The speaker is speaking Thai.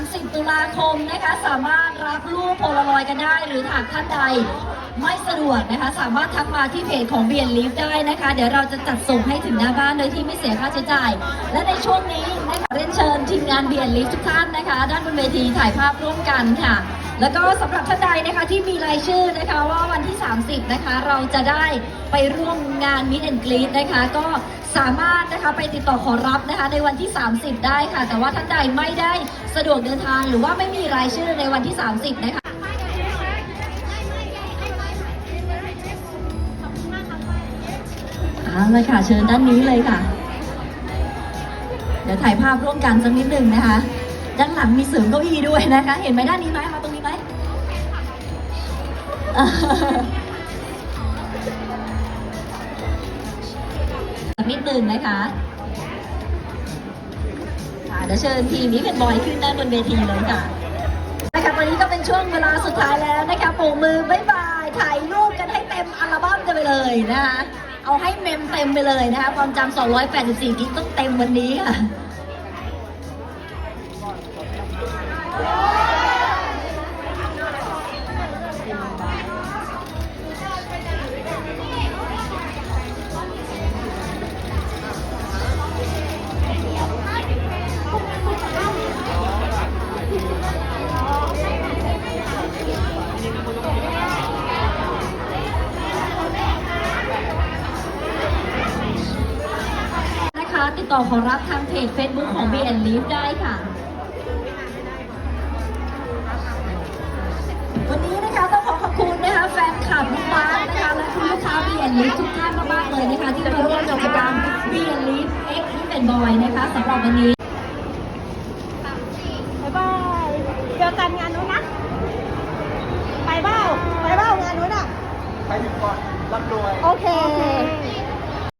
30 ตุลาคมนะคะสามารถรับรูปโพลารอยด์กันได้ หรือหากท่านใดไม่สะดวกนะคะ สามารถทักมาที่เพจของเบียนลิฟได้นะคะ เดี๋ยวเราจะจัดส่งให้ถึงหน้าบ้านโดยที่ไม่เสียค่าใช้จ่าย และในช่วงนี้นะคะเรียนเชิญทีมงานเบียนลิฟทุกท่านนะคะ ด้านบนเวทีถ่ายภาพร่วมกันค่ะ แล้วก็สำหรับท่านใดนะคะที่มีรายชื่อนะคะว่าวันที่ 30 นะคะ เราจะได้ไปร่วมงานมิ t แอนกรีดนะคะ ก็สามารถนะคะไปติดต่อขอรับนะคะ ในวันที่ 30 ได้ค่ะ แต่ว่าท่านใดไม่ได้สะดวกเดินทางหรือว่าไม่มีรายชื่อในวันที่ 30 นะคะเอาเลยค่ะ เชิญด้านนี้เลยค่ะ เดี๋ยวถ่ายภาพร่วมกันสักนิดหนึ่งนะคะ ด้านหลังมีเสริมเก้าอี้ด้วยนะคะ เห็นไหมด้านนี้ไหมมาตรงนี้ นิดหนึ่งนะคะค่ะเดี๋ยวเชิญทีมนี้เป็นบอยขึ้นด้านบนเวทีเลยค่ะนะคะวันนี้ก็เป็นช่วงเวลาสุดท้ายแล้วนะคะโปรกมือบายบายถ่ายรูปกันให้เต็มอัลบั้มกันไปเลยนะคะ เอาให้เมมเต็มไปเลยนะคะ ความจำ284กิกต้องเต็มวันนี้ค่ะ ต่อขอรับทางเพจ Facebook ของ b n l e a v ได้ค่ะ วันนี้นะคะต้องขอขอบคุณนะคะแฟนคลับน้องบาสนะคะและคุณลูกค้า b n l e a v ทุกท่านมากๆเลยนะคะที่มาร่วมกิจกรรม b n l e a v X ที่เป็นบอยนะคะสำหรับวันนี้บ๊บายเจอกันงานนู้นนะ ไปเบ้าไปเบ้างานนู้นอะ ไปถึก่อนรับรวย โอเค